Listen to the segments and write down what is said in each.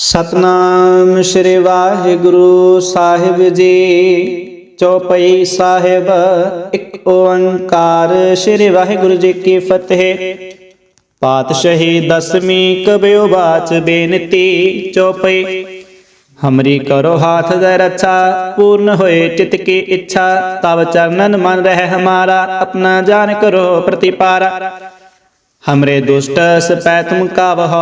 ਸਤਨਾਮ ਸ੍ਰੀ ਵਾਹਿਗੁਰੂ ਸਾਹਿਬ ਜੀ। ਚੌਪਈ ਸਾਹਿਬ, ਇੱਕ ਓੰਕਾਰ ਸ੍ਰੀ ਵਾਹਿਗੁਰੂ ਜੀ ਕੀ ਫਤਿਹ। ਪਾਤਸ਼ਾਹੀ ਦਸਵੀਂ ਕਬਿਓ ਬਾਚ ਬੇਨਤੀ, ਚੌਪਈ। ਹਮਰੀ ਕਰੋ ਹਾਥ ਦੇ ਰੱਛਾ, ਪੂਰਨ ਹੋਏ ਚਿਤ ਕੀ ਇੱਛਾ। ਤਬ ਚਰਨਨ ਮਨ ਰਹਿ ਹਮਾਰਾ, ਆਪਣਾ ਜਾਨ ਕਰੋ ਪ੍ਰਤੀਪਾਰਾ। ਹਮਰੇ ਦੁਸ਼ਟ ਸਪੈ ਤੁਮ ਕਾਵਹ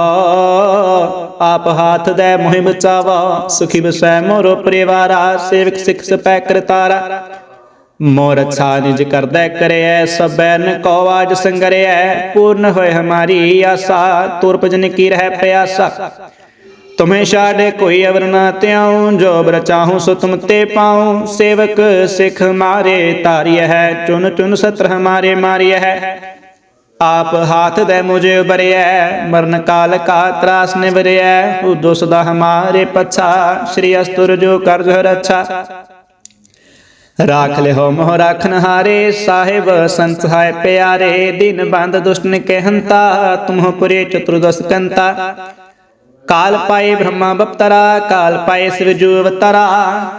ਆਪ ਹਾਥ ਦੇ ਮੋਹਿ ਬਚਾਵਾ ਸੁਖੀ ਬਸੈ ਮੋਰੋ ਪਰਿਵਾਰਾ ਸੇਵਕ ਸਿਖ ਸਪੈ ਕਰਤਾਰਾ ਮੋਰ ਅੱਛਾ ਨਿਜ ਕਰਦਾ ਕਰਿਐ ਸਬੈਨ ਕੋ ਆਜ ਸੰਗਰਿਐ ਪੂਰਨ ਹੋਏ ਹਮਾਰੀ ਆਸਾ ਤੁਰ ਭਜਨ ਕੀ ਰਹਿ ਪਿਆਸਾ ਤੁਮੇ ਛਾੜੇ ਕੋਈ ਅਵਰ ਨਾ ਤਿਆਉ ਜੋ ਬਰ ਚਾਹੂੰ ਸੋ ਤੁਮ ਤੇ ਪਾਉ ਸੇਵਕ ਸਿਖ ਮਾਰੇ ਤਾਰਿਯ ਹੈ ਚੁਨ ਚੁਨ ਸਤਰ ਹਮਾਰੇ ਮਾਰਿਯ ਹੈ ਆਪ ਹਾਥ ਦੇ ਮੁਝੇ ਉਬਰਿਐ ਮਰਨ ਕਾਲ ਕਾ ਤਰਾਸ ਨਿਵਰਿਐ ਉਦੋ ਸਦਾ ਹਮਾਰੇ ਪਛਾ, ਸ਼੍ਰੀ ਅਸਤੁਰ ਜੋ ਕਰਜ ਰੱਛਾ ਰਾਖ ਲਿਓ ਮੋਹ ਰਾਖਨ ਹਾਰੇ ਸਾਹਿਬ ਸੰਤ ਹੈ ਪਿਆਰੇ, ਦਿਨ ਬੰਦ ਦੁਸ਼ਟਨ ਕੇ ਹੰਤਾ ਪੁਰੇ ਚਤੁਰਦਸ ਕੰਤਾ। ਕਾਲ ਪਾਏ ਬ੍ਰਹਮਾ ਬਪਤਰਾ, ਕਾਲ ਪਾਏ ਸਿਵਜੂ ਅਵਤਰਾ,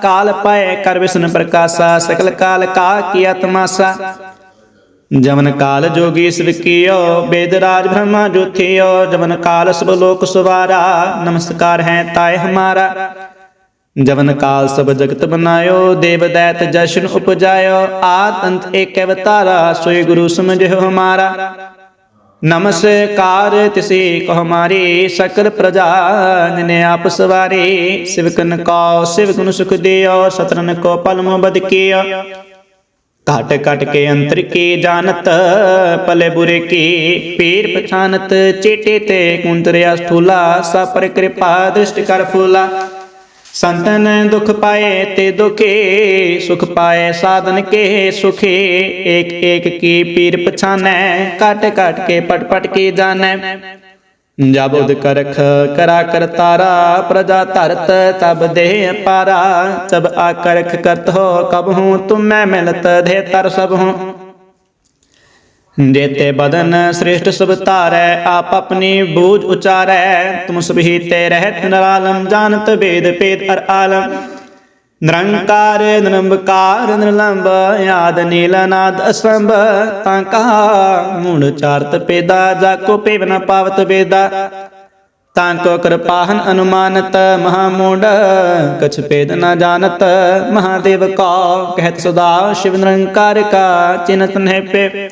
ਕਾਲ ਪਾਏ ਕਰ ਵਿਸ਼ਨ ਪ੍ਰਕਾਸ਼ਾ, ਸਕਲ ਕਾਲ ਕਾ ਕੀਆ ਤਮਾਸਾ ਜਮਨ ਕਾਲ ਜੋਗੀ ਸਵਕੀਓ ਬੇਦ ਰਾਜ ਬ੍ਰਹਮਾ ਜੋਥਿਓ, ਜਮਨ ਕਾਲ ਸਭ ਲੋਕ ਸਵਾਰਾ, ਨਮਸਕਾਰ ਹੈ ਤਾਏ ਹਮਾਰਾ। ਜਵਨ ਕਾਲ ਸਭ ਜਗਤ ਬਨਾਇਓ, ਦੇਵ ਦੈਤ ਜਸ਼ਨ ਉਪਜਾਇਓ, ਆਦ ਅੰਤ ਏਕ ਅਵਤਾਰਾ, ਸੋਈ ਗੁਰੂ ਸਮਝਿਓ ਹਮਾਰਾ। ਨਮਸਕਾਰ ਤਿਸੇ ਕੋ ਹਮਾਰੀ, ਸਕਲ ਪ੍ਰਜਾ ਜਿਨੇ ਆਪ ਸਵਾਰੇ, ਸਿਵਕਨ ਕੋ ਸਿਵਕਨ ਸੁਖ ਦਿਓ ਸਤਰਨ ਕੋ ਪਲਮੋ ਬਦ ਕੀਓ ਘਟ ਘਟ ਕੇ ਅੰਤਰ ਕੀ ਜਾਣਤ ਪਲੇ ਬੁਰੇ ਕੀ ਪੀਰ ਪਛਾਨਤ ਚੇਟੇ ਤੇ ਕੁੰਤਰਿਆ ਸਥੂਲਾ ਸਾ ਪਰ ਕਿਰਪਾ ਦ੍ਰਿਸ਼ਟ ਕਰ ਫੂਲਾ। ਸੰਤਨ ਦੁਖ ਪਾਏ ਤੇ ਦੁਖੇ, ਸੁਖ ਪਾਏ ਸਾਧਨ ਕੇ ਸੁਖੇ। ਏਕ ਏਕ ਕੀ ਪੀਰ ਪਛਾਨੈ ਕਟ ਕਟ ਕੇ ਪਟ ਪਟ ਕੀ ਜਾਣੈ। ਜਬ ਉਦ ਕਰਖ ਕਰਾ ਕਰਤਾਰਾ ਪ੍ਰਜਾ ਧਰਤ ਤਬ ਦੇਹ ਪਾਰਾ। ਤਬ ਆਕਰਖ ਕਰਤ ਹੋ ਕਬ ਹੂੰ ਤੁਮੈ ਮਿਲਤ, ਦੇ ਤਰ ਸਭ ਹੂੰ। ਜੇਤੇ ਬਦਨ ਸ੍ਰੇਸ਼ਟ ਸਭ ਧਾਰੈ, ਆਪ ਆਪਣੀ ਬੂਝ ਉਚਾਰੈ। ਤੁਮ ਸਭੀ ਤੇ ਰਹਿਤ ਨਿਰਾਲਮ, ਜਾਣਤ ਵੇਦ ਪੇਦ ਅਰ ਆਲਮ। ਨਿਰੰਕਾਰ ਨਿਰੰਕਾਰ ਨਿਰਲੰਬ, ਆਦ ਨੀਲਨਾਦ ਅਸੰਭ ਤਾਂ ਕਹਾ ਮੂੜ, ਚਾਰਤ, ਪੇਦਾ ਜਾ ਕੋ ਪੇਵ ਪਾਵਤ, ਵੇਦਾ। ਤਾਂ ਕੋ ਕਿਰਪਾਹਨ ਅਨੁਮਾਨਤ, ਮਹਾਮੂੜ, ਕਛ ਪੇਦ ਨਾ ਜਾਣਤ, ਮਹਾਦੇਵ ਕਾ, ਕਹਿਤ ਸਦਾ, ਸ਼ਿਵ ਨਿਰੰਕਾਰ ਕਾ, ਚਿਨਤ ਨਹਿ ਪੇ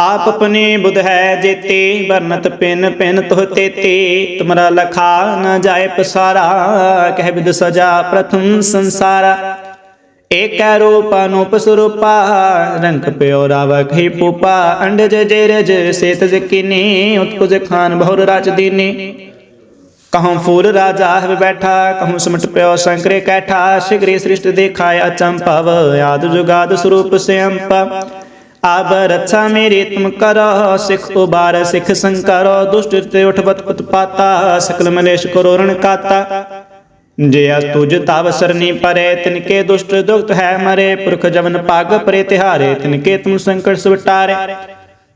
ਆਪ ਆਪਣੀ ਬੁਧ ਹੈ ਜੇਤੇ, ਵਰਨਤ ਪਿਨ ਪਿਨ ਤੁਹ ਤੇਤੇ। ਤੁਮਰਾ ਲਖਾ ਨ ਜਾਏ ਪਸਾਰਾ, ਕਹਿ ਬਿਦ ਸਜਾ ਪ੍ਰਥਮ ਸੰਸਾਰਾ। ਏਕੈ ਰੂਪ ਅਨੂਪ ਸਰੂਪਾ, ਰੰਗ ਪਿਓ ਰਾਵਕ ਹੀ ਪੂਪਾ। ਅੰਡਜ ਜੇਰਜ ਸੇਤ ਜਕੀਨੀ ਉਤਪੁਜ ਖਾਨ ਬਹੁਰ ਰਾਜ ਦੀਨੀ। ਕਹਉ ਫੂਲ ਰਾਜਾ ਹੈ ਬੈਠਾ, ਕਹਉ ਸਮਟ ਪਿਓ ਸੰਕਰੇ ਕੈਠਾ। ਸ਼ਿਗਰੀ ਸ੍ਰਿਸ਼ਟ ਦੇਖਾਇ ਅਚੰਪਵ, ਆਦ ਜੁਗਾਦ ਸਰੂਪ ਸਿਅੰਪ ਆਬ ਰੱਛਾ ਮੇਰੀ ਤੁਮ ਕਰੋ, ਸਿਖ ਉਬਾਰ, ਸਿਖ ਸੰਕਰੋ, ਦੁਸ਼ਟ ਤੇ ਉਠਵਤ ਉਤਪਾਤਾ, ਸਕਲ ਮਲੇਸ਼ ਕਰੋ ਰਣ ਕਾਤਾ। ਜੇ ਅਸ ਤੁਜ ਤਵ ਸਰਨੀ ਪਰੇ, ਤਿਨਕੇ ਦੁਸ਼ਟ ਦੁਖਤ ਹੈ ਮਰੇ, ਪੁਰਖ ਜਵਨ ਪਾਗ ਪਰੇ ਤਿਹਾਰੇ, ਤਿਨਕੇ ਤੁਮ ਸੰਕਟ ਸੁਟਾਰੇ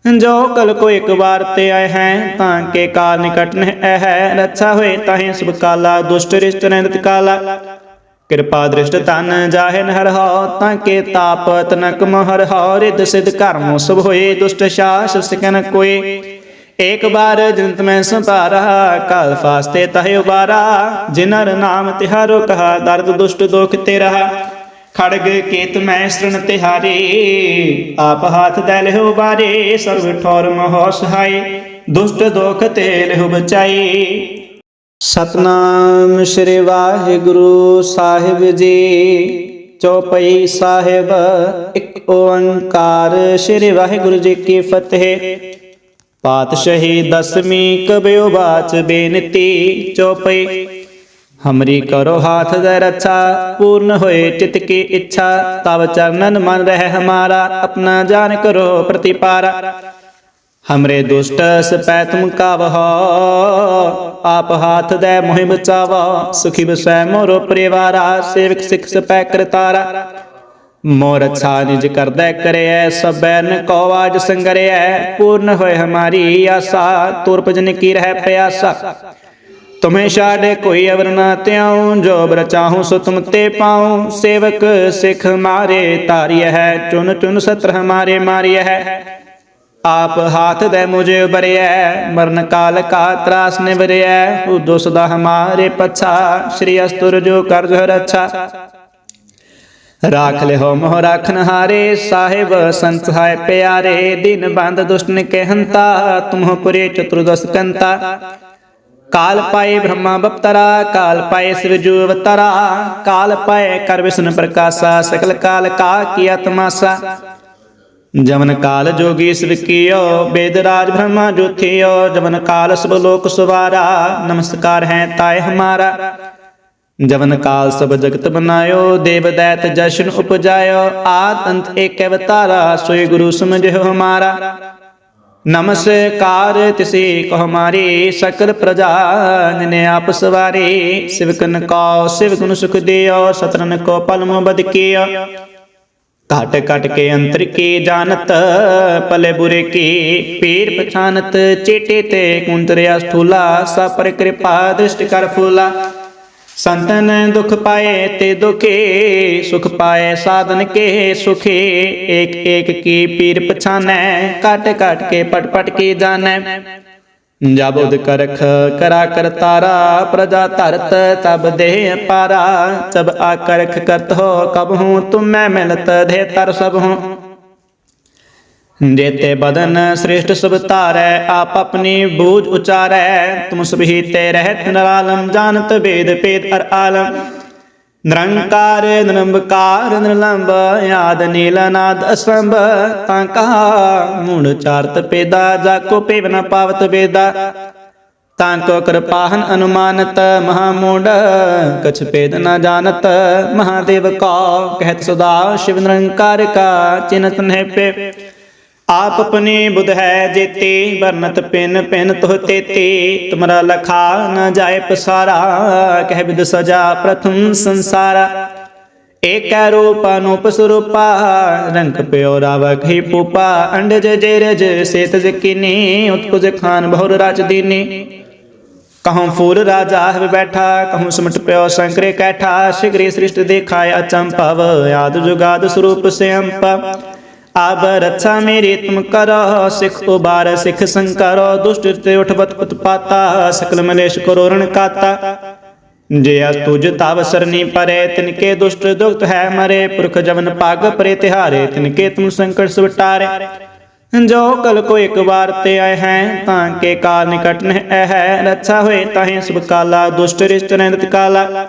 ਜੋ ਕਲ ਕੋ ਇੱਕ ਵਾਰ ਤੇ ਆਏ ਹੈ, ਤਾਂ ਕੇ ਕਾਲ ਨਿਕਟ ਨਹਿ ਹੈ। ਰੱਛਾ ਹੋਏ ਤਾਹੇ ਸੁਭ ਕਾਲਾ, ਦੁਸ਼ਟ ਰਿਸ਼ਟ ਰਹਿੰਦਤ ਕਾਲਾ। ਕਿਰਪਾ ਦ੍ਰਿਸ਼ਟ ਤਨ ਜਾਹਿਨ ਹਰ ਹੋ, ਤਾਂ ਕੇ ਤਾਪ ਤਨਕ ਮਹਰ ਹੋ ਰਿਦ ਸਿਧ ਕਰਮ ਸਭ ਹੋਏ, ਦੁਸ਼ਟ ਸ਼ਾਸ ਸਿਕਨ ਕੋਏ। ਏਕ ਬਾਰ ਜਨਤ ਮੈਂ ਸੰਭਾਰਾ ਕਾਲ ਫਾਸਤੇ ਤਹਿ ਉਬਾਰਾ। ਜਿਨਰ ਨਾਮ ਤਿਹਾਰੋ ਕਹਾ, ਦਰਦ ਦੁਸ਼ਟ ਦੁਖ ਤੇ ਰਹਾ ਖੜਗ ਕੇਤ ਮੈਂ ਸ਼ਰਨ ਤਿਹਾਰੇ, ਆਪ ਹਾਥ ਦੇ ਲਿਓ ਬਾਰੇ ਸਰਵ ਠੌਰ ਮਹੋ ਸਹਾਈ ਦੁਸ਼ਟ ਦੁਖ ਤੇ ਲਿਓ ਬਚਾਈ ਸਤਨਾਮ ਸ੍ਰੀ ਵਾਹਿਗੁਰੂ ਸਾਹਿਬ ਜੀ। ਚੌਪਈ ਸਾਹਿਬ, ਇੱਕ ਓੰਕਾਰ ਸ੍ਰੀ ਵਾਹਿਗੁਰੂ ਜੀ ਕੀ ਫਤਿਹ। ਪਾਤਸ਼ਾਹੀ ਦਸਵੀਂ ਕਬਿਉ ਬਾਚ ਬੇਨਤੀ, ਚੌਪਈ। ਹਮਰੀ ਕਰੋ ਹਾਥ ਦੇ ਰੱਛਾ, ਪੂਰਨ ਹੋਏ ਚਿਤ ਕੀ ਇੱਛਾ। ਤਬ ਚਰਨਨ ਮਨ ਰਹਿ ਹਮਾਰਾ, ਆਪਣਾ ਜਾਨ ਕਰੋ ਪ੍ਰਤੀਪਾਰਾ। ਹਮਰੇ ਦੁਸ਼ਟ ਸਪੈ ਤੁਮ ਕਾਵਹ ਆਪ ਹਾਥ ਦੇ ਮੋਹਿ ਬਚਾਵਾ ਸੁਖੀ ਬਸੈ ਮੋਰੋ ਪਰਿਵਾਰਾ ਸੇਵਕ ਸਿਖ ਸਪੈ ਕਰਤਾਰਾ ਮੋਰ ਅੱਛਾ ਨਿਜ ਕਰਦਾ ਕਰਿਐ ਸਬੈਨ ਕੋ ਆਜ ਸੰਗਰਿਐ ਪੂਰਨ ਹੋਏ ਹਮਾਰੀ ਆਸਾ ਤੁਰ ਭਜਨ ਕੀ ਰਹਿ ਪਿਆਸਾ ਤੁਮੇ ਛਾੜ ਕੋਈ ਅਵਰ ਨਾ ਤਿਆਉ ਜੋ ਬਰ ਚਾਹੂੰ ਸੋ ਤੁਮ ਤੇ ਪਾਉ ਸੇਵਕ ਸਿਖ ਮਾਰੇ ਤਾਰਿਯ ਹੈ ਚੁਨ ਚੁਨ ਸਤਰ ਹਮਾਰੇ ਮਾਰਿਯ ਹੈ ਆਪ ਹਾਥ ਦੇ ਮੁਝੇ ਉਬਰਿਐ ਮਰਨ ਕਾਲ ਕਾ ਤਰਾਸ ਨਿਵਰਿਐ ਉਦੋ ਸਦਾ ਹਮਾਰੇ ਪਛਾ, ਸ਼੍ਰੀ ਅਸਤੁਰ ਜੋ ਕਰਜ ਰੱਛਾ ਰਾਖ ਲਿਓ ਮੋਹ ਰਾਖਨ ਹਾਰੇ ਸਾਹਿਬ ਸੰਤ ਹੈ ਪਿਆਰੇ, ਦਿਨ ਬੰਦ ਦੁਸ਼ਟਨ ਕੇ ਹੰਤਾ ਪੁਰੇ ਚਤੁਰਦਸ ਕੰਤਾ। ਕਾਲ ਪਾਏ ਬ੍ਰਹਮਾ ਬਪਤਰਾ, ਕਾਲ ਪਾਏ ਸਿਰਜੂ ਅਵਤਰਾ, ਕਾਲ ਪਾਏ ਕਰ ਵਿਸ਼ਨ ਪ੍ਰਕਾਸ਼ਾ, ਸਕਲ ਕਾਲ ਕਾ ਕੀਆ ਤਮਾਸਾ ਜਮਨ ਕਾਲ ਜੋਗੀ ਸਵਕੀਓ ਬੇਦ ਰਾਜ ਬ੍ਰਹਮਾ ਜੋਥਿਓ ਜਮਨ ਕਾਲ ਸਭ ਲੋਕ ਸਵਾਰਾ, ਨਮਸਕਾਰ ਹੈ ਤਾਏ ਹਮਾਰਾ। ਜਵਨ ਕਾਲ ਸਭ ਜਗਤ ਬਨਾਇਓ, ਦੇਵ ਦੈਤ ਜਸ਼ਨ ਉਪਜਾਇਓ, ਆਦ ਅੰਤ ਏਕ ਅਵਤਾਰਾ, ਸੋਈ ਗੁਰੂ ਸਮਝਿਓ ਹਮਾਰਾ। ਨਮਸਕਾਰ ਤਿਸੇ ਕੋ ਹਮਾਰੀ ਸਕਲ ਪ੍ਰਜਾ ਨੇ ਆਪ ਸਵਾਰੇ ਸਿਵਕਨ ਕੋ ਸਿਵ ਗੁਣ ਸੁਖ ਦਿਓ ਸਤਰਨ ਕੋ ਪਲ ਮੋ ਬਦ ਕੀਓ ਘਟ ਘਟ ਕੇ ਅੰਤਰ ਕੀ ਜਾਣਤ ਪਲੇ ਬੁਰੇ ਕੀ ਪੀਰ ਪਛਾਨਤ ਚੇਟੇ ਤੇ ਕੁੰਤਰਿਆ ਸਥੂਲਾ ਸਾ ਪਰ ਕਿਰਪਾ ਦ੍ਰਿਸ਼ਟ ਕਰ ਫੂਲਾ ਸੰਤਨ ਦੁਖ ਪਾਏ ਤੇ ਦੁਖੇ ਸੁਖ ਪਾਏ ਸਾਧਨ ਕੇ ਸੁਖੇ ਏਕ ਏਕ ਕੀ ਪੀਰ ਪਛਾਨੈ ਕਟ ਕਟ ਕੇ ਪਟ ਪਟ ਕੀ ਜਾਣੈ ਜਬ ਉਦ ਕਰਖ ਕਰਾ ਕਰਤਾਰਾ ਪ੍ਰਜਾ ਧਰਤ ਤਬ ਦੇਹ ਪਾਰਾ। ਤਬ ਆਕਰਖ ਕਰਤ ਹੋ, ਕਬ ਹੂੰ, ਤੁਮ ਮੈਂ ਮਿਲਤ ਦੇ ਤਰ ਸਭ ਹੂੰ। ਜੇਤੇ ਬਦਨ ਸ੍ਰੇਸ਼ਟ ਸਭ ਧਾਰੈ, ਆਪ ਆਪਣੀ ਬੂਝ ਉਚਾਰੈ। ਤੁਮ ਸਭੀ ਤੇ ਰਹਿਤ ਨਿਰਾਲਮ, ਜਾਣਤ ਵੇਦ, ਪੇਦ ਅਰ ਆਲਮ। ਨਿਰੰਕਾਰ ਨਿਰੰਕਾਰ ਨਿਰਲੰਬ, ਆਦ, ਨੀਲ ਅਸੰਭ ਤਾਂ ਕਹਾ ਮੂੜ, ਚਾਰਤ, ਪੇਦਾ ਜਾ ਕੋ ਪੇਵ ਪਾਵਤ, ਵੇਦਾ। ਤਾਂ ਕੋ ਕਿਰਪਾਹਨ ਅਨੁਮਾਨਤ ਮਹਾ ਮੂੜ ਕਛ ਪੇਦ ਨਾ ਜਾਣਤ, ਮਹਾਦੇਵ ਕਾ, ਕਹਿਤ ਸਦਾ, ਸ਼ਿਵ ਨਿਰੰਕਾਰ ਕਾ, ਚਿਨਤ ਨਹਿ ਪੇ ਆਪ ਆਪਣੀ ਬੁਧ ਹੈ ਜੇਤੇ, ਵਰਨਤ ਪਿਨ ਪਿਨ ਤੁਹ ਤੇਤੇ। ਤੁਮਰਾ ਲਖਾ ਨ ਜਾਏ ਪਸਾਰਾ, ਕਹਿ ਬਿਦ ਸਜਾ ਪ੍ਰਥਮ ਸੰਸਾਰਾ। ਏਕੈ ਰੂਪ ਅਨੂਪ ਸਰੂਪਾ, ਰੰਗ ਪਿਓ ਰਾਵਕ ਹੀ ਪੂਪਾ। ਅੰਡਜ ਜੇਰਜ ਸੇਤ ਜਕਿਨੀ ਉਤਪੁਜ ਖਾਨ ਬਹੁਰ ਰਾਜ ਦੀਨੀ। ਕਹਉ ਫੂਲ ਰਾਜਾ ਹੈ ਬੈਠਾ, ਕਹਉ ਸਮਟ ਪਿਓ ਸੰਕਰੇ ਕੈਠਾ। ਸ਼ਿਗਰੀ ਸ੍ਰਿਸ਼ਟ ਦੇਖਾਇਆ ਚੰਪਵ ਆਦ ਜੁਗਾਦ ਸਰੂਪ ਸਿਅੰਪ ਆਬ ਰੱਛਾ ਮੇਰੀ ਤੁਮ ਕਰੋ, ਸਿਖ ਉਬਾਰ ਸਿਖ ਸੰਕਰੋ ਦੁਸ਼ਟ ਤੇ ਉਠਵਤ ਉਤਪਾਤਾ, ਸਕਲ ਮਲੇਸ਼ ਕਰੋ ਰਣ ਕਾਤਾ। ਜੇ ਅਸ ਤੁਜ ਤਵ ਸਰਨੀ ਪਰੇ, ਤਿਨਕੇ ਦੁਸ਼ਟ ਦੁਖਤ ਹੈ ਮਰੇ, ਪੁਰਖ ਜਵਨ ਪਾਗ ਪਰੇ ਤਿਹਾਰੇ, ਤਿਨਕੇ ਤੁਮ ਸੰਕਟ ਸੁਟਾਰੇ ਜੋ ਕਲ ਕੋ ਇੱਕ ਵਾਰ ਤੇ ਆਏ ਹੈ, ਤਾਂ ਕੇ ਕਾਲ ਨਿਕਟ ਨਹਿ ਹੈ, ਰੱਛਾ ਹੋਏ ਤਾਹੇ ਸੁਭ ਕਾਲਾ, ਦੁਸ਼ਟ ਰਿਸ਼ਟ ਨੰਦਤ ਕਾਲਾ।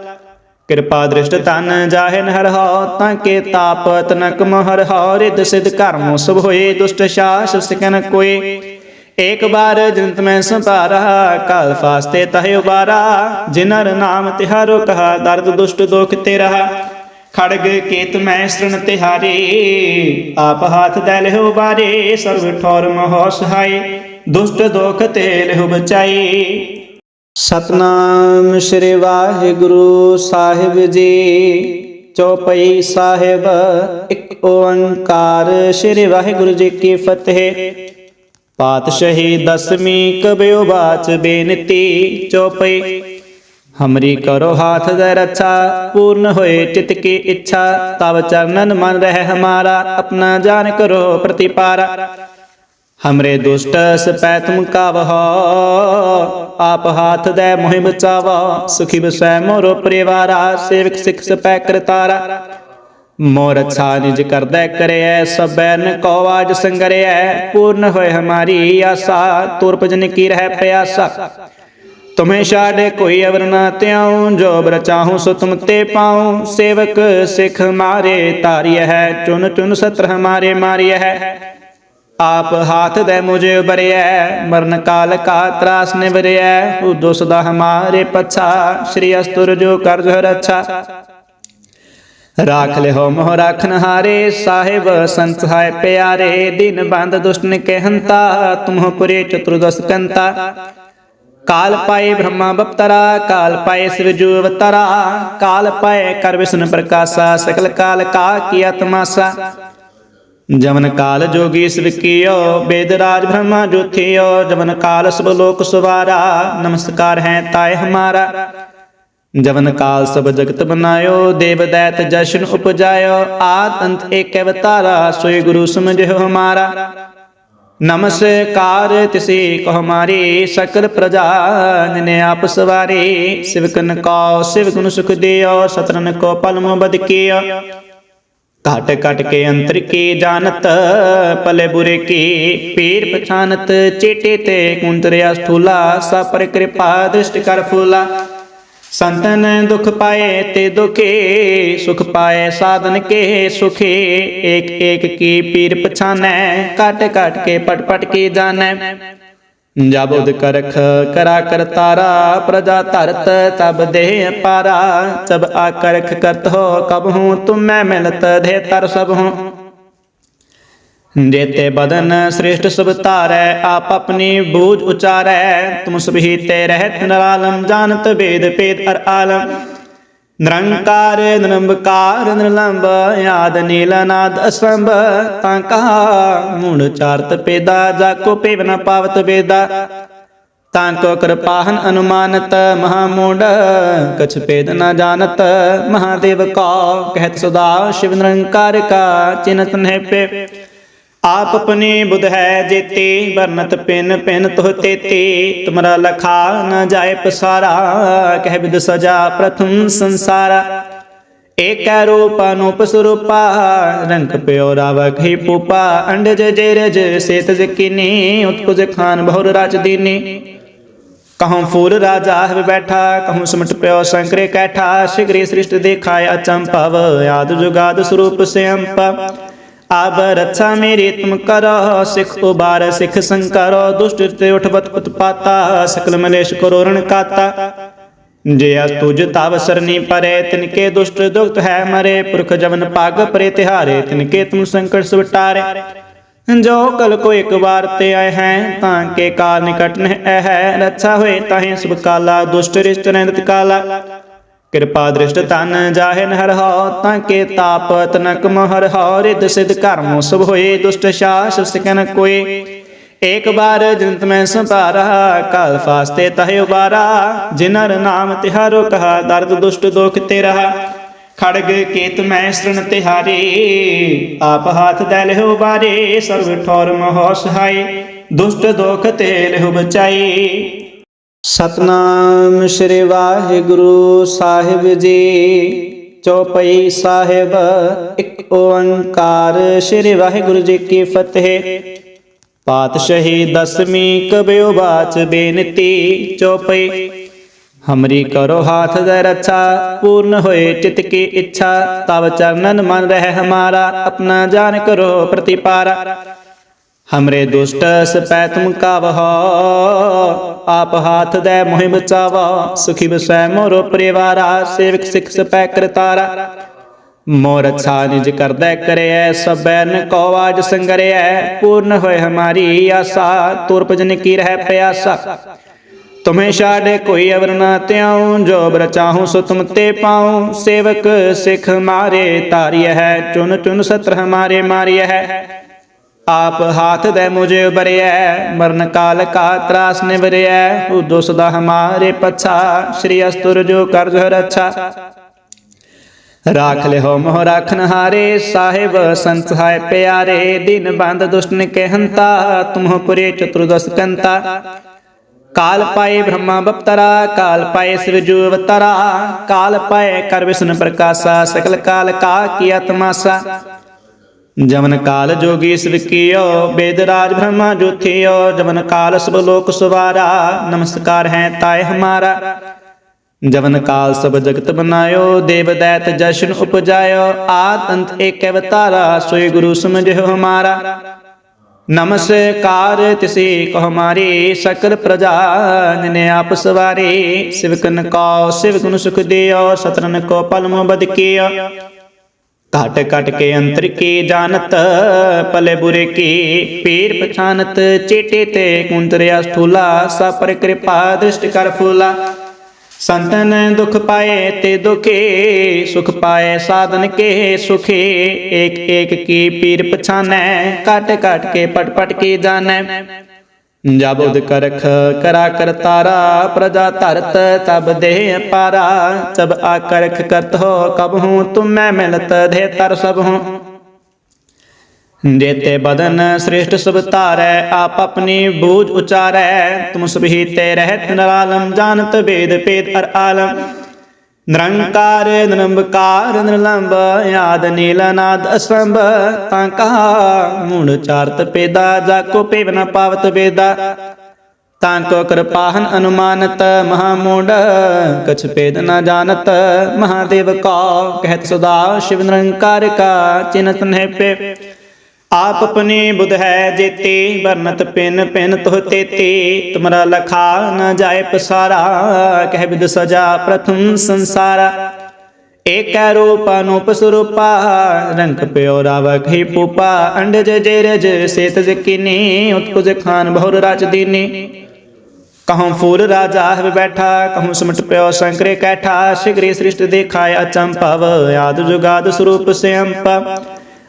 ਕਿਰਪਾ ਦ੍ਰਿਸ਼ਟ ਤਨ ਜਾਹਿਨ ਹਰ ਹੋ ਤਾਂ ਕੇ ਤਾਪ ਤਨਕ ਮਹਰ ਹੋ ਰਿਦ ਸਿਧ ਕਰਮ ਸੁਭ ਹੋਏ ਦੁਸ਼ਟ ਸ਼ਾਸ ਸਕਨ ਕੋਏ। ਏਕ ਬਾਰ ਜਨਤ ਮੈਂ ਸੰਭਾਰਾ ਕਾਲ ਫਾਸਤੇ ਤਹਿ ਉਬਾਰਾ ਜਿਨਰ ਨਾਮ ਤਿਹਾਰੋ ਕਹਾ ਦਰਦ ਦੁਸ਼ਟ ਦੋਖ ਤੇ ਰਹਾ ਖੜਗ ਕੇਤ ਮੈਂ ਸ਼ਰਨ ਤਿਹਾਰੇ ਆਪ ਹਾਥ ਦੇ ਲਿਓ ਬਾਰੇ ਸਰਬ ਠੌਰ ਮਹੋ ਸਹਾਈ ਦੁਸ਼ਟ ਦੋਖ ਤੇ ਲਿਓ ਬਚਾਈ ਸਤਨਾਮ ਸ੍ਰੀ ਵਾਹਿਗੁਰੂ ਸਾਹਿਬ ਜੀ, ਚੌਪਈ ਸਾਹਿਬ, ਇੱਕ ਓੰਕਾਰ ਸ੍ਰੀ ਵਾਹਿਗੁਰੂ ਜੀ ਕੀ ਫਤਿਹ। ਪਾਤਸ਼ਾਹੀ ਦਸਵੀਂ ਕਬਿਉ ਬਾਚ ਬੇਨਤੀ, ਚੌਪਈ। ਹਮਰੀ ਕਰੋ ਹਾਥ ਦੇ ਰੱਛਾ, ਪੂਰਨ ਹੋਏ ਚਿਤ ਕੀ ਇੱਛਾ, ਤਵ ਚਰਨਨ ਮਨ ਰਹਿ ਹਮਾਰਾ, ਆਪਣਾ ਜਾਨ ਕਰੋ ਪ੍ਰਤੀਪਾਰਾ। ਹਮਰੇ ਦੁਸ਼ਟ ਸਪੈ ਤੁਮ ਕਾਵਹੁ ਆਪ ਹਾਥ ਦੇ ਮੋਹਿ ਬਚਾਵਾ ਸੁਖੀ ਬਸੈ ਮੋਰੋ ਪਰਿਵਾਰਾ ਸੇਵਕ ਸਿਖ ਸਪੈ ਕਰਤਾਰਾ ਮੋਰ ਅੱਛਾ ਨਿਜ ਕਰਦਾ ਕਰਿਐ ਸਬੈ ਨ ਕੋ ਆਜ ਸੰਗਰਿਐ ਪੂਰਨ ਹੋਏ ਹਮਾਰੀ ਆਸਾ ਤੁਰ ਭਜਨ ਕੀ ਰਹਿ ਪਿਆਸਾ ਤੁਮੇ ਛਾੜੇ ਕੋਈ ਅਵਰ ਨਾ ਤਿਆਉ ਜੋ ਬਰ ਚਾਹੂੰ ਸੋ ਤੁਮ ਤੇ ਪਾਉ ਸੇਵਕ ਸਿਖ ਮਾਰੇ ਤਾਰਿਯ ਹੈ ਚੁਨ ਚੁਨ ਸਤਰ ਹਮਾਰੇ ਮਾਰਿਯ ਹੈ ਆਪ ਹਾਥ ਦੇ ਮੁਝੇ ਉਬਰਿਐ ਮਰਨ ਕਾਲ ਕਾ ਤਰਾਸ ਨਿਵਰਿਐ ਉਦੋ ਸਦਾ ਹਮਾਰੇ ਪਛਾ, ਸ਼੍ਰੀ ਅਸਤੁਰ ਜੋ ਕਰਜ ਰੱਛਾ ਰਾਖ ਲਿਓ ਮੋਹ ਰਾਖਨ ਹਾਰੇ, ਸਾਹਿਬ ਸੰਤ ਹੈ ਪਿਆਰੇ, ਦਿਨ ਬੰਦ ਦੁਸ਼ਟਨ ਕੇ ਹੰਤਾ ਪੁਰੇ ਚਤੁਰਦਸ ਕੰਤਾ। ਕਾਲ ਪਾਏ ਬ੍ਰਹਮਾ ਬਪਤਰਾ, ਕਾਲ ਪਾਏ ਸਿਰਜੂ ਅਵਤਰਾ, ਕਾਲ ਪਾਏ ਕਰ ਵਿਸ਼ਨ ਪ੍ਰਕਾਸ਼ਾ, ਸਕਲ ਕਾਲ ਕਾ ਕੀਆ ਤਮਾਸਾ ਜਮਨ ਕਾਲ ਜੋਗੀ ਸਵਿਕਿਓ ਬੇਦ ਰਾਜ ਬ੍ਰਹਮਾ ਜੋਥਿਓ, ਜਮਨ ਕਾਲ ਸਭ ਲੋਕ ਸਵਾਰਾ, ਨਮਸਕਾਰ ਹੈ ਤਾਏ ਹਮਾਰਾ। ਜਵਨ ਕਾਲ ਸਭ ਜਗਤ ਬਨਾਇਓ, ਦੇਵ ਦੈਤ ਜਸ਼ਨ ਉਪਜਾਇਓ, ਆਦ ਅੰਤ ਏਕ ਅਵਤਾਰਾ, ਸੋਈ ਗੁਰੂ ਸਮਝਿਓ ਹਮਾਰਾ। ਨਮਸਕਾਰ ਤਿਸੀ ਕੋ ਹਮਾਰੀ ਸਕਲ ਪ੍ਰਜਾ ਨੇ ਆਪ ਸਵਾਰੀ ਸਿਵਕਨ ਕੋ ਸਿਵਕਨ ਸੁਖ ਦਿਓ ਸਤਰਨ ਕੋ ਪਲਮ ਬਦ ਕੀਓ ਘਟ ਘਟ ਕੇ ਅੰਤਰ ਕੀ ਜਾਣਤ ਪਲੇ ਬੁਰੇ ਕੀ ਪੀਰ ਪਛਾਨਤ ਚੇਟੇ ਤੇ ਕੁੰਤਰਿਆ ਸਥੂਲਾ ਸਭ ਪਰ ਕਿਰਪਾ ਦ੍ਰਿਸ਼ਟ ਕਰ ਫੂਲਾ ਸੰਤਨ ਦੁਖ ਪਾਏ ਤੇ ਦੁਖੇ ਸੁਖ ਪਾਏ ਸਾਧਨ ਕੇ ਸੁਖੇ ਏਕ ਏਕ ਕੀ ਪੀਰ ਪਛਾਨੈ ਕਟ ਕਟ ਕੇ ਪਟ ਪਟ ਕੀ ਜਾਣੈ ਜਬ ਉਦਕਰਖ ਕਰਾ ਕਰਤਾਰਾ ਪ੍ਰਜਾ ਧਰਤ ਤਬ ਦੇਹ ਪਾਰਾ। ਸਭ ਆਕਰਖ ਕਰਤ ਹੋ, ਕਬ ਹੂੰ ਤੁਮੈ ਮਿਲਤ ਦੇ ਤਰ ਸਭ ਹੂੰ। ਦੇਤੇ ਬਦਨ ਸ੍ਰੇਸ਼ਟ ਸਭ ਧਾਰੈ, ਆਪ ਆਪਣੀ ਬੂਝ ਉਚਾਰੈ। ਤੁਮ ਸਭੀ ਤੇ ਰਹਿਤ ਨਰਾਲਮ, ਜਾਣਤ ਵੇਦ ਪੇਦ ਅਰ ਆਲਮ। ਨਿਰੰਕਾਰ ਨਿਰੰਕਾਰ ਨਿਰਲੰਭ ਆਦ ਨੀਲਨਾਦ ਅਸੰਭ ਤਾਂ ਕਹਾ ਮੂਣ ਚਾਰਤ ਪੇਦਾ, ਜਾ ਕੋ ਪੇਵ ਨ ਪਾਵਤ ਵੇਦਾ। ਤਾਂ ਕੋ ਕਿਰਪਾਹਨ ਅਨੁਮਾਨਤ ਮਹਾ ਮੂੜ ਕਛ ਪੇਦ ਨ ਜਾਣਤ, ਮਹਾਦੇਵ ਕਾ, ਕਹਿਤ ਸਦਾ, ਸ਼ਿਵ ਨਿਰੰਕਾਰ ਕਾ ਚਿੰਤਨ ਆਪ ਆਪਣੀ ਬੁਧ ਹੈ ਜੇਤੀ, ਵਰਨਤ ਪਿਨ ਪਿਨ ਤੁਹ ਤੇਤੀ। ਤੁਮਰਾ ਲਖਾ ਨ ਜਾਏ ਪਸਾਰਾ, ਕਹਿ ਬਿਦ ਸਜਾ ਪ੍ਰਥਮ ਸੰਸਾਰਾ। ਏਕੈ ਰੂਪ ਅਨੂਪ ਸਰੂਪਾ ਰੰਗ ਪਿਓ ਰਾਵਕ ਹੀ ਪੂਪਾ। ਅੰਡਜ ਜੇ ਸੇਤ ਜਕੀਨੀ ਉਤਪੁਜ ਖਾਨ ਬਹੁਰ ਰਾਜ ਦੀਨੀ। ਕਹਉ ਫੂਲ ਰਾਜਾ ਹੈ ਬੈਠਾ, ਕਹਉ ਸਮਟ ਪਿਓ ਸੰਕਰੇ ਕੈਠਾ। ਸਿਗਰੀ ਸ੍ਰਿਸ਼ਟ ਦੇਖਾਇਆ ਚੰਪਵ ਆਦ ਜੁਗਾਦ ਸਰੂਪ ਸਿਅੰਪ ਆਬ ਰੱਛਾ ਮੇਰੀ ਤੁਮ ਕਰੋ, ਸਿਖ ਉਬਾਰ, ਸਿਖ ਸੰਕਰੋ, ਦੁਸ਼ਟ ਤੇ ਉਠਵਤ ਉਤਪਾਤਾ, ਸਕਲ ਮਲੇਸ਼ ਕਰੋ ਰਣ ਕਾਤਾ। ਜੇ ਅਸ ਤੁਜ ਤਵ ਸਰਨੀ ਪਰੇ, ਤਿਨਕੇ ਦੁਸ਼ਟ ਦੁਖਤ ਹੈ ਮਰੇ, ਪੁਰਖ ਜਵਨ ਪਾਗ ਪਰੇ ਤਿਹਾਰੇ, ਤਿਨਕੇ ਤੁਮ ਸੰਕਟ ਸੁਟਾਰੇ ਜੋ ਕਲ ਕੋ ਇੱਕ ਵਾਰ ਤੇ ਆਏ ਹੈ, ਤਾਂ ਕੇ ਕਾਲ ਨਿਕਟ ਨਹਿ ਹੈ, ਰੱਛਾ ਹੋਏ ਤਾਹੇ ਸੁਭ ਕਾਲਾ, ਦੁਸ਼ਟ ਰਿਸ਼ਟ ਰਹਿੰਦਤ ਕਾਲਾ। ਕਿਰਪਾ ਦ੍ਰਿਸ਼ਟ ਤਨ ਜਾਹਿਨ ਹਰ ਹੋ, ਤਾਂ ਕੇ ਤਾਪ ਤਨਕ ਮਹਰ ਹੋ ਰਿਦ ਸਿਧ ਕਰਮ ਸਭ ਹੋਏ, ਦੁਸ਼ਟ ਸ਼ਾਸ ਸਕਨ ਕੋਏ। ਏਕ ਬਾਰ ਜਨਤ ਮੈਂ ਸੰਤਾਰਾ ਕਾਲ ਫਾਸਤੇ ਤਹਿ ਉਬਾਰਾ। ਜਿਨਰ ਨਾਮ ਤਿਹਾਰੋ ਕਹਾ, ਦਰਦ ਦੁਸ਼ਟ ਦੋਖ ਤੇ ਰਹਾ ਖੜਗ ਕੇਤ ਮੈਂ ਸ਼ਰਨ ਤਿਹਾਰੀ, ਆਪ ਹਾਥ ਦੇ ਲਿਓ ਬਾਰੇ ਸਰਵ ਠੌਰ ਮੋਹ ਸਹਾਈ ਦੁਸ਼ਟ ਦੁਖ ਤੇ ਲਿਓ ਬਚਾਈ ਸਤਨਾਮ ਸ੍ਰੀ ਵਾਹਿਗੁਰੂ ਸਾਹਿਬ ਜੀ, ਚੌਪਈ ਸਾਹਿਬ, ਇੱਕ ਓੰਕਾਰ ਸ੍ਰੀ ਵਾਹਿਗੁਰੂ ਜੀ ਕੀ ਫਤਿਹ। ਪਾਤਸ਼ਾਹੀ ਦਸਵੀਂ ਕਬਿਓ ਬਾਚ ਬੇਨਤੀ, ਚੌਪਈ। ਹਮਰੀ ਕਰੋ ਹਾਥ ਦੇ ਰੱਛਾ, ਪੂਰਨ ਹੋਏ ਚਿਤ ਕੀ ਇੱਛਾ, ਤਵ ਚਰਨਨ ਮਨ ਰਹਿ ਹਮਾਰਾ, ਆਪਣਾ ਜਾਨ ਕਰੋ ਪ੍ਰਤੀਪਾਰਾ। ਹਮਰੇ ਦੁਸ਼ਟ ਸਪੈ ਤੁਮ ਕਾਵਹ ਆਪ ਹਾਥ ਦੇ ਮੋਹਿ ਬਚਾਵਾ ਸੁਖੀ ਬਸੈ ਮੋਰੋ ਪਰਿਵਾਰਾ ਸੇਵਕ ਸਿਖ ਸਪੈ ਕਰਤਾਰਾ ਮੋਰ ਅੱਛਾ ਨਿਜ ਕਰਦਾ ਕਰਿਐ ਸਬੈਨ ਕੋ ਆਜ ਸੰਗਰਿਐ ਪੂਰਨ ਹੋਏ ਹਮਾਰੀ ਆਸਾ ਤੁਰ ਭਜਨ ਕੀ ਰਹਿ ਪਿਆਸਾ ਤੁਮੇ ਛਾੜੇ ਕੋਈ ਅਵਰ ਨਾ ਤਿਆਉ ਜੋ ਬਰ ਚਾਹੂੰ ਸੋ ਤੁਮ ਤੇ ਪਾਉ ਸੇਵਕ ਸਿਖ ਮਾਰੇ ਤਾਰਿਯ ਹੈ ਚੁਨ ਚੁਨ ਸਤਰ ਹਮਾਰੇ ਮਾਰਿਯ ਹੈ ਆਪ ਹਾਥ ਦੇ ਮੁਝੇ ਉਬਰਿਐ ਮਰਨ ਕਾਲ ਕਾ ਤਰਾਸ ਨਿਵਰਿਐ ਉਦੋ ਸਦਾ ਹਮਾਰੇ ਪਛਾ, ਸ਼੍ਰੀ ਅਸਤੁਰ ਜੋ ਕਰ ਰੱਛਾ ਰਾਖ ਲਿਓ ਮੋਹ ਰਾਖਨ ਹਾਰੇ ਸਾਹਿਬ ਸੰਤ ਹੈ ਪਿਆਰੇ, ਦਿਨ ਬੰਦ ਦੁਸ਼ਟਨ ਕੇ ਹੰਤਾ ਪੁਰੇ ਚਤੁਰਦਸ ਕੰਤਾ। ਕਾਲ ਪਾਏ ਬ੍ਰਹਮਾ ਬਪਤਰਾ, ਕਾਲ ਪਾਏ ਸਿਵਜੂ ਅਵਤਰਾ, ਕਾਲ ਪਾਏ ਕਰ ਵਿਸ਼ਨ ਪ੍ਰਕਾਸ਼ਾ, ਸਕਲ ਕਾਲ ਕਾ ਕੀਆ ਤਮਾਸਾ ਜਮਨ ਕਾਲ ਜੋਗੀ ਸਵਿਕਿਓ ਬੇਦ ਰਾਜ ਬ੍ਰਹਮਾ ਜੋਥਿਓ, ਜਮਨ ਕਾਲ ਸਭ ਲੋਕ ਸਵਾਰਾ, ਨਮਸਕਾਰ ਹੈ ਤਾਏ ਹਮਾਰਾ। ਜਵਨ ਕਾਲ ਸਭ ਜਗਤ ਬਨਾਇਓ, ਦੇਵ ਦੈਤ ਜਸ਼ਨ ਉਪਜਾਇਓ, ਆਦ ਅੰਤ ਏਕ ਅਵਤਾਰਾ, ਸੋਈ ਗੁਰੂ ਸਮਝਿਓ ਹਮਾਰਾ। ਨਮਸਕਾਰ ਤਿਸੀ ਕੋ ਹਮਾਰੀ, ਸਕਲ ਪ੍ਰਜਾ ਨਿਨੇ ਆਪ ਸਵਾਰੀ ਸਿਵਕਨ ਕੋ ਸਿਵਕਨ ਸੁਖ ਦਿਓ ਸਤਰਨ ਕੋ ਪਲਮ ਬਦ ਕੀਓ ਘਟ ਘਟ ਕੇ ਅੰਤਰ ਕੀ ਜਾਣਤ ਪਲੇ ਬੁਰੇ ਕੀ ਪੀਰ ਪਛਾਨਤ ਚੇਟੇ ਤੇ ਕੁੰਤਰਿਆ ਸਥੂਲਾ ਸਭ ਪਰ ਕਿਰਪਾ ਦ੍ਰਿਸ਼ਟ ਕਰ ਫੂਲਾ। ਸੰਤਨ ਦੁਖ ਪਾਏ ਤੇ ਦੁਖੇ, ਸੁਖ ਪਾਏ ਸਾਧਨ ਕੇ ਸੁਖੇ, ਏਕ ਏਕ ਕੀ ਪੀਰ ਪਛਾਨੈ ਕਟ ਕਟ ਕੇ ਪਟ ਪਟ ਕੀ ਜਾਣੈ। ਜਬ ਉਦ ਕਰਖ ਕਰਾ ਕਰ ਤਾਰਾ, ਪ੍ਰਜਾ ਧਰਤ ਤਬ ਦੇਹ ਪਾਰਾ। ਸਭ ਆ ਕਰਖ ਕਰਤ ਹੋ ਕਬ ਹੂੰ ਤੁਮ ਮੈਂ ਮਿਲਤ ਦੇ ਤਰ ਸਭ ਹੂੰ। ਜੇਤੇ ਬਦਨ ਸ੍ਰੇਸ਼ਟ ਸਭ ਧਾਰੈ, ਆਪ ਆਪਣੀ ਬੂਝ ਉਚਾਰੈ। ਤੁਮ ਸੁਭੀ ਤੇ ਰਹਿਤ ਨਰਾਲਮ ਜਾਨਤ ਵੇਦ ਪੇਦ ਅਰ ਆਲਮ। ਨਿਰੰਕਾਰ ਨਿਰੰਕਾਰ ਨਿਰਲੰਭ ਆਦ ਨੀਲਨਾਦ ਅਸੰਭ ਤਾਂ ਕਹਾ ਮੂੜ, ਚਾਰਤ, ਪੇਦਾ ਜਾ ਕੋ ਪੇਵ ਨ ਪਾਵਤ, ਵੇਦਾ। ਤਾਂ ਕੋ ਕਿਰਪਾਹਨ ਅਨੁਮਾਨਤ ਮਹਾ ਮੂੜ ਕਛ ਪੇਦ ਨਾ ਜਾਣਤ, ਮਹਾਦੇਵ ਕੋ, ਕਹਿਤ ਸਦਾ ਸ਼ਿਵ ਨਿਰੰਕਾਰ ਕਾ, ਚਿਨਤ ਨਹਿ ਪੇ। ਆਪ ਆਪਣੀ ਬੁਧ ਹੈ ਜੇਤੀ, ਵਰਨਤ ਪਿਨ ਪਿਨ ਤੁਹ ਤੇਤੀ। ਤੁਮਰਾ ਲਖਾ ਨ ਜਾਏ ਪਸਾਰਾ, ਕਹਿ ਬਿਦ ਸਜਾ ਪ੍ਰਥਮ ਸੰਸਾਰਾ। ਏਕੈ ਰੂਪ ਅਨੂਪ ਸਰੂਪਾ, ਰੰਗ ਪਿਓ ਰਾਵਕ ਹੀ ਪੂਪਾ। ਅੰਡਜ ਜੇਰਜ ਸੇਤ ਜਕੀਨੀ ਉਤਪੁਜ ਖਾਨ ਬਹੁਰ ਰਾਜ ਦੀਨੀ। ਕਹੂੰ ਫੂਲ ਰਾਜਾ ਹੈ ਬੈਠਾ ਕਹੂੰ ਸਮਟ ਪਿਓ ਸੰਕਰੇ ਕੈਠਾ। ਸਿਗਰੀ ਸ੍ਰਿਸ਼ਟ ਦੇਖਾਇ ਅਚੰਪਵ, ਆਦ ਜੁਗਾਦ ਸਰੂਪ ਸਿਅੰਪ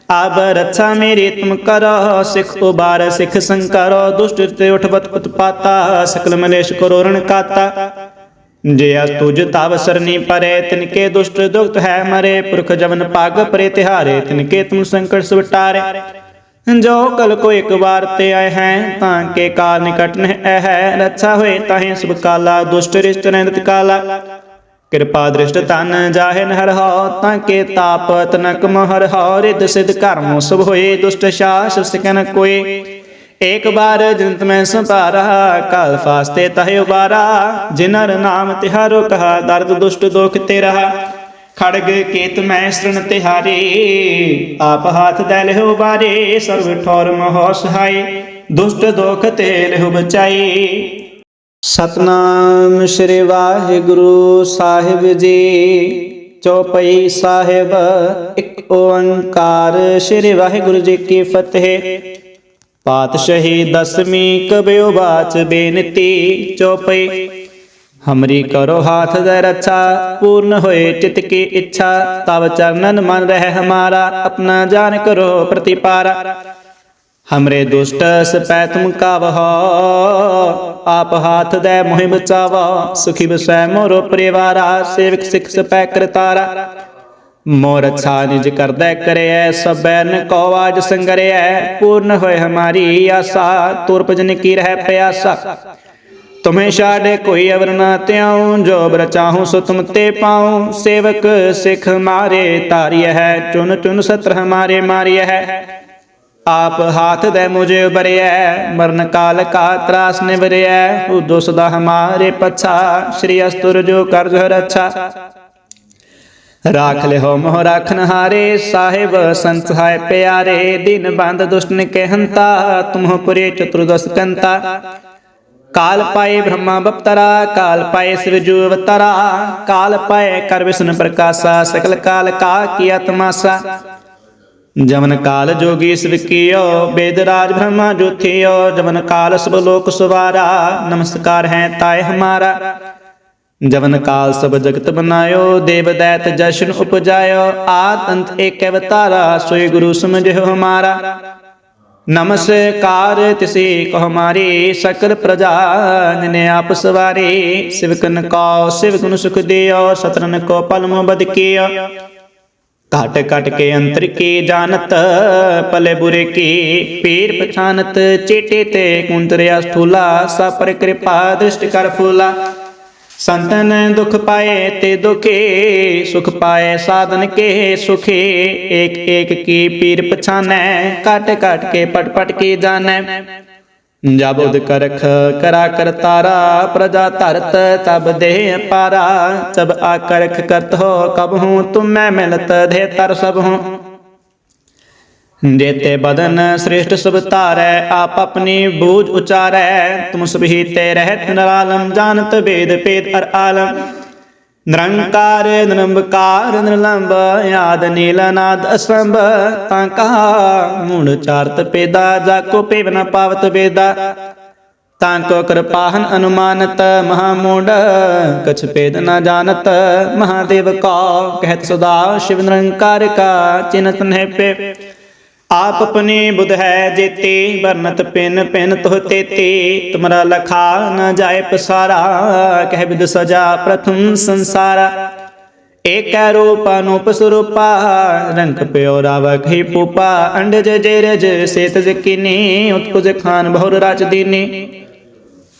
ਆਬ ਰੱਛਾ ਮੇਰੀ ਤੁਮ ਕਰੋ, ਸਿਖ ਉਬਾਰ, ਸਿਖ ਸੰਕਰੋ, ਦੁਸ਼ਟ ਤੇ ਉਠਵਤ ਉਤਪਾਤਾ, ਸਕਲ ਮਲੇਸ਼ ਕਰੋ ਰਣ ਕਾਤਾ। ਜੇ ਅਸ ਤੁਜ ਤਵ ਸਰਨੀ ਪਰੇ, ਤਿਨਕੇ ਦੁਸ਼ਟ ਦੁਖਤ ਹੈ ਮਰੇ, ਪੁਰਖ ਜਵਨ ਪਾਗ ਪਰੇ ਤਿਹਾਰੇ, ਤਿਨਕੇ ਤੁਮ ਸੰਕਟ ਸੁਟਾਰੇ ਜੋ ਕਲ ਕੋ ਇੱਕ ਵਾਰ ਤੇ ਆਏ ਹੈ, ਤਾਂ ਕੇ ਕਾਲ ਨਿਕਟ ਨਹਿ ਹੈ ਰੱਛਾ ਹੋਏ ਤਾਹੇ ਸੁਭ ਕਾਲਾ, ਦੁਸ਼ਟ ਰਿਸ਼ਟ ਰਹਿੰਦਤ ਕਾਲਾ। ਕਿਰਪਾ ਦ੍ਰਿਸ਼ਟ ਤਨ ਜਾਹਿਨ ਹਰ ਹੋ, ਤਾਂ ਕੇ ਤਾਪ ਤਨਕ ਮਹਰ ਹੋ ਰਿਦ ਸਿਧ ਕਰਮ ਸੁਭ ਹੋਏ, ਦੁਸ਼ਟ ਸ਼ਾਸ ਸਿਕਨ ਕੋਏ। ਏਕ ਬਾਰ ਜਨਤ ਮੈਂ ਸੰਭਾਰਾ ਕਾਲ ਫਾਸਤੇ ਤਹਿ ਉਬਾਰਾ। ਜਿਨਰ ਨਾਮ ਤਿਹਾਰੋ ਕਹਾ, ਦਰਦ ਦੁਸ਼ਟ ਦੁਖ ਤੇ ਰਹਾ ਖੜਗ ਕੇਤ ਮੈਂ ਸਰਣ ਤਿਹਾਰੇ, ਆਪ ਹਾਥ ਦੇ ਲਿਓ ਬਾਰੇ, ਸਰਬ ਠੌਰ ਮਹੋ ਸਹਾਈ ਦੁਸ਼ਟ ਦੁਖ ਤੇ ਲਿਓ ਬਚਾਈ ਸਤਨਾਮ ਸ੍ਰੀ ਵਾਹਿਗੁਰੂ ਸਾਹਿਬ ਜੀ, ਚੌਪਈ ਸਾਹਿਬ, ਇੱਕ ਓੰਕਾਰ ਸ੍ਰੀ ਵਾਹਿਗੁਰੂ ਜੀ ਕੀ ਫਤਿਹ। ਪਾਤਸ਼ਾਹੀ ਦਸਵੀਂ ਕਬਿਓ ਬਾਚ ਬੇਨਤੀ, ਚੌਪਈ। ਹਮਰੀ ਕਰੋ ਹਾਥ ਦੇ ਰੱਛਾ, ਪੂਰਨ ਹੋਏ ਚਿਤ ਕੀ ਇੱਛਾ ਤਬ ਚਰਨਨ ਮਨ ਰਹਿ ਹਮਾਰਾ, ਆਪਣਾ ਜਾਨ ਕਰੋ ਪ੍ਰਤੀਪਾਰਾ। ਹਮਰੇ ਦੁਸ਼ਟ ਸਪੈ ਤੁਮ ਕਾਵਹ ਆਪ ਹਾਥ ਦੇ ਮੋਹਿ ਬਚਾਵਾ ਸੁਖੀ ਬਸੈ ਮੋਰੋ ਪਰਿਵਾਰਾ ਸੇਵਕ ਸਿਖ ਸਪੈ ਕਰਤਾਰਾ ਮੋਰ ਅੱਛਾ ਨਿਜ ਕਰਦਾ ਕਰਿਐ ਸਬੈ ਨ ਕੋ ਆਜ ਸੰਗਰਿਐ ਪੂਰਨ ਹੋਏ ਹਮਾਰੀ ਆਸਾ ਤੁਰ ਭਜਨ ਕੀ ਰਹਿ ਪਿਆਸਾ ਤੁਮੇ ਛਾੜੇ ਕੋਈ ਅਵਰ ਨਾ ਤਿਆਉ ਜੋ ਬਰ ਚਾਹੂੰ ਸੋ ਤੁਮ ਤੇ ਪਾਉ ਸੇਵਕ ਸਿਖ ਮਾਰੇ ਤਾਰਿਯ ਹੈ ਚੁਨ ਚੁਨ ਸਤਰ ਹਮਾਰੇ ਮਾਰਿਯ ਹੈ ਆਪ ਹਾਥ ਦੇ ਮੁਝੇ ਉਬਰਿਐ ਮਰਨ ਕਾਲ ਕਾ ਤਰਾਸ ਨਿਵਰਿਐ ਉਦੋ ਸਦਾ ਹਮਾਰੇ ਪਛਾ, ਸ਼੍ਰੀ ਅਸਤੁਰ ਜੋ ਕਰਜ ਰੱਛਾ ਰਾਖ ਲਿਓ ਮੋਹ ਰਾਖਨ ਹਾਰੇ ਸਾਹਿਬ ਸੰਤ ਹੈ ਪਿਆਰੇ, ਦਿਨ ਬੰਦ ਦੁਸ਼ਟਨ ਕੇ ਹੰਤਾ ਪੁਰੇ ਚਤੁਰਦਸ ਕੰਤਾ। ਕਾਲ ਪਾਏ ਬ੍ਰਹਮਾ ਬਪਤਰਾ, ਕਾਲ ਪਾਏ ਸਿਰਜੂ ਅਵਤਰਾ, ਕਾਲ ਪਾਏ ਕਰ ਵਿਸ਼ਨ ਪ੍ਰਕਾਸ਼ਾ, ਸਕਲ ਕਾਲ ਕਾ ਕੀਆ ਤਮਾਸਾ ਜਮਨ ਕਾਲ ਜੋਗੀ ਸਵਿਕਿਓ ਬੇਦ ਰਾਜ ਬ੍ਰਹਮਾ ਜੋਥਿਓ, ਜਮਨ ਕਾਲ ਸਭ ਲੋਕ ਸਵਾਰਾ, ਨਮਸਕਾਰ ਹੈ ਤਾਏ ਹਮਾਰਾ। ਜਵਨ ਕਾਲ ਸਭ ਜਗਤ ਬਨਾਇਓ, ਦੇਵ ਦੈਤ ਜਸ਼ਨ ਉਪਜਾਇਓ, ਆਦ ਅੰਤ ਏਕ ਅਵਤਾਰਾ, ਸੋਈ ਗੁਰੂ ਸਮਝਿਓ ਹਮਾਰਾ। ਨਮਸਕਾਰ ਤਿਸੇ ਕੋ ਹਮਾਰੀ ਸਕਲ ਪ੍ਰਜਾ ਨੇ ਆਪ ਸਵਾਰੇ ਸਿਵਕਨ ਕੋ ਸਿਵ ਗੁਣ ਸੁਖ ਦਿਓ ਸਤਰਨ ਕੋ ਪਲਮ ਬਦ ਘਟ ਘਟ ਕੇ ਅੰਤਰ ਕੀ ਜਾਣਤ? ਪਲੇ ਬੁਰੇ ਕੀ? ਪੀਰ ਪਛਾਨਤ, ਚੇਟੇ ਤੇ ਕੁੰਤਰਿਆ ਸਥੂਲਾ ਸਾ ਕਿਰਪਾ ਦ੍ਰਿਸ਼ਟ ਕਰ ਫੂਲਾ। ਸੰਤਨ ਦੁਖ ਪਾਏ ਤੇ ਦੁਖੇ, ਸੁਖ ਪਾਏ ਸਾਧਨ ਕੇ ਸੁਖੇ। ਏਕ ਏਕ ਕੀ ਪੀਰ ਪਛਾਨੈ, ਘਟ ਕਟ ਕੇ ਪਟ ਪਟ ਕੀ ਜਾਣੈ। ਜਬ ਉਦ ਕਰਖ ਕਰਾ ਕਰ ਤਾਰਾ, ਪ੍ਰਜਾ ਧਰਤ ਤਬ ਦੇਹ ਪਾਰਾ। ਸਭ ਆਕਰਖ ਕਰਤ ਹੋ, ਕਬ ਹੂੰ ਤੁਮ ਮੈਂ ਮਿਲਤ ਦੇ ਤਰ ਸਭ ਹੂੰ। ਜੇਤੇ ਬਦਨ ਸ੍ਰੇਸ਼ਟ ਸਭ ਤਾਰੈ ਆਪ ਆਪਣੀ ਬੂਝ ਉਚਾਰੈ। ਤੁਮ ਸਭ ਹੀ ਤੇ ਰਹਿਤ ਨਰਾਲਮ, ਜਾਣਤ ਵੇਦ ਪੇਦ ਅਰ ਆਲਮ। ਨਿਰੰਕਾਰ ਨਿਰੰਕਾਰ ਨਿਰਲੰਭ ਆਦ ਨੀਲਨਾਦ ਅਸੰਭ ਤਾਂ ਕਹਾ ਮੂੜ, ਚਾਰਤ, ਪੇਦਾ ਜਾ ਕੋ ਪੇਵ ਪਾਵਤ, ਵੇਦਾ। ਤਾਂ ਕੋ ਕਿਰਪਾਹਨ, ਅਨੁਮਾਨਤ ਮਹਾ ਮੂੜ ਕਛ, ਪੇਦ, ਨਾ ਜਾਣਤ, ਮਹਾਦੇਵ ਕਾ, ਕਹਿਤ, ਸਦਾ, ਸ਼ਿਵ, ਨਿਰੰਕਾਰ ਕਾ, ਚਿਨਤ ਨਹਿ ਪੇ ਆਪ ਆਪਣੀ ਬੁਧ ਹੈ ਜੇਤੀ, ਵਰਨਤ ਪਿਨ ਪਿਨ ਤੁਹ ਤੇਤੀ। ਤੁਮਰਾ ਲਖਾ ਨ ਜਾਏ ਪਸਾਰਾ, ਕਹਿ ਬਿਦ ਸਜਾ ਪ੍ਰਥਮ ਸੰਸਾਰਾ। ਏਕੈ ਰੂਪ ਅਨੂਪ ਸਰੂਪਾ, ਰੰਗ ਪਿਓ ਰਾਵਕ ਹੀ ਪੂਪਾ। ਅੰਡਜ ਜੇਰਜ ਸੇਤ ਜਕਿਨੀ, ਉਤਪੁਜ ਖਾਨ ਬਹੁਰ ਰਾਜ ਦੀਨੀ।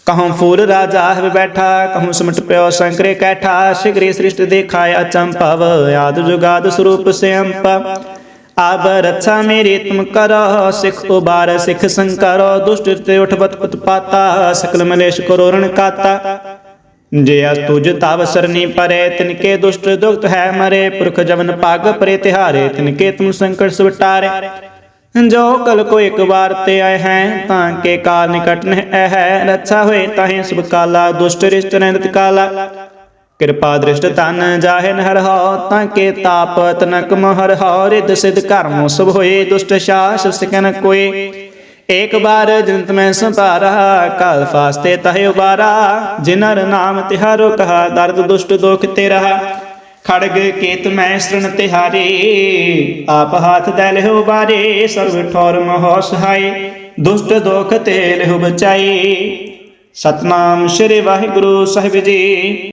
ਕਹਉ ਫੂਲ ਰਾਜਾ ਹੈ ਬੈਠਾ, ਕਹਉ ਸਮਟ ਪਿਓ ਸੰਕਰੇ ਕੈਠਾ। ਸ਼ਿਗਰੀ ਸ੍ਰਿਸ਼ਟ ਦੇਖਾਇਆ ਚੰਪਵ ਆਦ ਜੁਗਾਦ ਸਰੂਪ ਸਿਅੰਪ ਆਬ ਰੱਛਾ ਮੇਰੀ ਤੁਮ ਕਰੋ, ਸਿਖ ਉਬਾਰ ਸਿਖ ਸੰਕਰੋ ਦੁਸ਼ਟ ਤੇ ਉਠਵਤ ਉਤਪਾਤਾ, ਸਕਲ ਮਲੇਸ਼ ਕਰੋ ਰਣ ਕਾਤਾ। ਜੇ ਅਸ ਤੁਜ ਤਵ ਸਰਨੀ ਪਰੇ, ਤਿਨਕੇ ਦੁਸ਼ਟ ਦੁਖਤ ਹੈ ਮਰੇ, ਪੁਰਖ ਜਵਨ ਪਾਗ ਪਰੇ ਤਿਹਾਰੇ, ਤਿਨਕੇ ਤੁਮ ਸੰਕਟ ਸੁਟਾਰੇ ਜੋ ਕਲ ਕੋ ਇੱਕ ਵਾਰ ਤੇ ਆਏ ਹੈ, ਤਾਂ ਕੇ ਕਾਲ ਨਿਕਟ ਨਹਿ ਹੈ, ਰੱਛਾ ਹੋਏ ਤਾਹੇ ਸੁਭ ਕਾਲਾ, ਦੁਸ਼ਟ ਰਿਸ਼ਟ ਨੰਦਤ ਕਾਲਾ। ਕਿਰਪਾ ਦ੍ਰਿਸ਼ਟ ਤਨ ਜਾਹਿਨ ਹਰ ਹੋ ਤਾਂ ਕੇ ਤਾਪ ਤਨਕ ਮਹਰ ਹੋ ਰਿਦ ਸਿਧ ਕਰਮ ਸੁਭ ਹੋਏ ਦੁਸ਼ਟ ਸ਼ਾਸ ਸਕਨ ਕੋਏ। ਏਕ ਬਾਰ ਜਨਤ ਮੈਂ ਸੰਭਾਰਾ ਕਾਲ ਫਾਸਤੇ ਤਹਿ ਉਬਾਰਾ। ਜਿਨਰ ਨਾਮ ਤਿਹਾਰੋ ਕਹਾ ਦਰਦ ਦੁਸ਼ਟ ਦੋਖ ਤੇ ਰਹਾ ਖੜਗ ਕੇਤ ਮੈਂ ਸ਼ਰਨ ਤਿਹਾਰੇ ਆਪ ਹਾਥ ਦੇ ਲਹਿ ਬਾਰੇ ਸਰਬ ਠੌਰ ਮਹੋ ਸਹਾਈ ਦੁਸ਼ਟ ਦੋਖ ਤੇ ਲਹਿ ਬਚਾਈ ਸਤਨਾਮ ਸ੍ਰੀ ਵਾਹਿਗੁਰੂ ਸਾਹਿਬ ਜੀ।